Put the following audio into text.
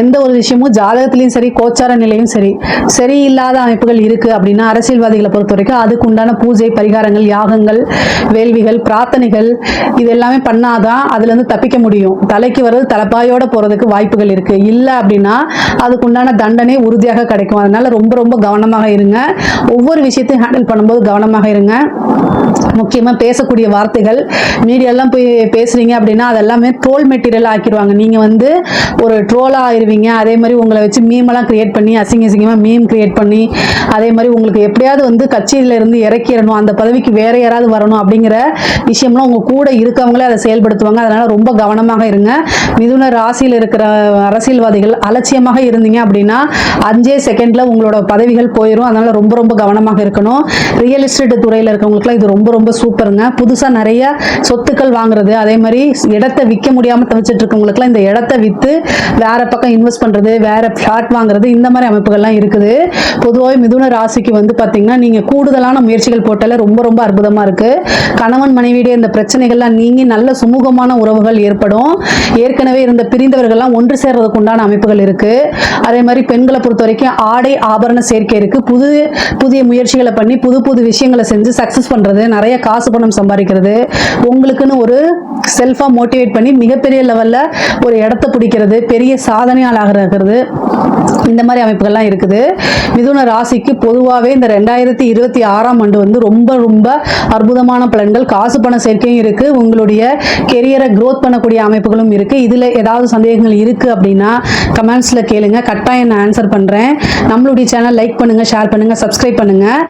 எந்த ஒரு விஷயமும் ஜாதகத்திலையும் சரி கோச்சார நிலையும் சரி சரியில்லாத அமைப்புகள் இருக்கு அப்படின்னா அரசியல்வாதிகளை பொறுத்த வரைக்கும் அதுக்கு உண்டான பூஜை பரிகாரங்கள் யாகங்கள் வேள்விகள் பிரார்த்தனைகள் இது எல்லாமே பண்ணாதான் அதுல இருந்து தப்பிக்க முடியும். தலைக்கு வர்றது தலைப்பாயோட போறதுக்கு வாய்ப்புகள் இருக்கு. இல்லை அப்படின்னா அதுக்கு உண்டான தண்டனை உறுதியாக கிடைக்கும். அதனால ரொம்ப ரொம்ப கவனமாக இருங்க. ஒவ்வொரு விஷயத்தையும் ஹேண்டில் பண்ணும்போது கவனமாக இருங்க. முக்கியமாக பேசக்கூடிய வார்த்தைகள் மீடியாலாம் போய் பேசுறீங்க அப்படின்னா அதெல்லாமே ட்ரோல் மெட்டீரியல் ஆக்கிடுவாங்க நீங்கள் வந்து ஒரு ட்ரோலாக ஆயிடுவீங்க அதே மாதிரி உங்களை வச்சு மீமெல்லாம் கிரியேட் பண்ணி அசிங்க அசிங்கமாக மீம் கிரியேட் பண்ணி அதே மாதிரி உங்களுக்கு எப்படியாவது வந்து கட்சியில இருந்து இறக்கிடணும். அந்த பதவிக்கு வேற யாராவது வரணும் அப்படிங்கிற விஷயம்லாம் உங்க கூட இருக்கவங்களே அதை செயல்படுத்துவாங்க. அதனால ரொம்ப கவனமாக இருங்க. மிதுன ராசியில் இருக்கிற அரசியல்வாதிகள் அலட்சியமாக இருந்தீங்க அப்படின்னா அஞ்சே செகண்ட்ல உங்களோட பதவிகள் போயிடும் அதனால ரொம்ப ரொம்ப கவனமாக இருக்கணும். ரியல் எஸ்டேட் துறையில் இருக்கவங்களுக்குலாம் இது ரொம்ப ரொம்ப சூப்பருங்க. புதுசாக நிறைய சொத்துக்கள் வாங்குறது அதே மாதிரி இடத்தை விற்க முடியாமல் தவிச்சிட்டு இருக்கவங்களுக்குலாம் இந்த இடத்த விற்று வேற பக்கம் இன்வெஸ்ட் பண்றது வேற ஃப்ளாட் வாங்குறது இந்த மாதிரி அமைப்புகள்லாம் இருக்குது. பொதுவாக மிதுன ராசிக்கு வந்து பாத்தீங்கன்னா நீங்க கூடுதலான முயற்சிகள் போட்டாலே ரொம்ப ரொம்ப அற்புதமா இருக்கு. கணவன் மனைவியுடைய இந்த பிரச்சனைகள்லாம் நீங்கி நல்ல சுமூகமான உறவுகள் ஏற்படும். ஏற்கனவே இருந்த பிரிந்தவர்கள்லாம் ஒன்று சேர்றதுக்கு உண்டான அமைப்புகள் இருக்கு. அதே மாதிரி பெண்களை பொறுத்த வரைக்கும் ஆடை ஆபரண சேர்க்கை இருக்கு. புது புதிய முயற்சிகளை பண்ணி புது புது விஷயங்களை செஞ்சு சக்சஸ் பண்றது நிறைய காசு பணம் சம்பாதிக்கிறது உங்களுக்குன்னு ஒரு செல்ஃபாக மோட்டிவேட் பண்ணி மிகப்பெரிய லெவல்ல ஒரு இடத்த பிடிக்கிறது பெரிய சாதனை சாதனையாளாகிறது இந்த மாதிரி அமைப்புகள்லாம் இருக்குது. மிதுன ராசிக்கு பொதுவாகவே இந்த ரெண்டாயிரத்தி இருபத்தி ஆறாம் ஆண்டு வந்து ரொம்ப ரொம்ப அற்புதமான பலன்கள். காசு பண சேர்க்கையும் இருக்குது உங்களுடைய கெரியரை க்ரோத் பண்ணக்கூடிய அமைப்புகளும் இருக்குது இதில் ஏதாவது சந்தேகங்கள் இருக்குது அப்படின்னா கமெண்ட்ஸில் கேளுங்க. கட்டாயம் நான் ஆன்சர் பண்ணுறேன் நம்மளுடைய சேனல் லைக் பண்ணுங்கள் ஷேர் பண்ணுங்கள் சப்ஸ்கிரைப் பண்ணுங்கள்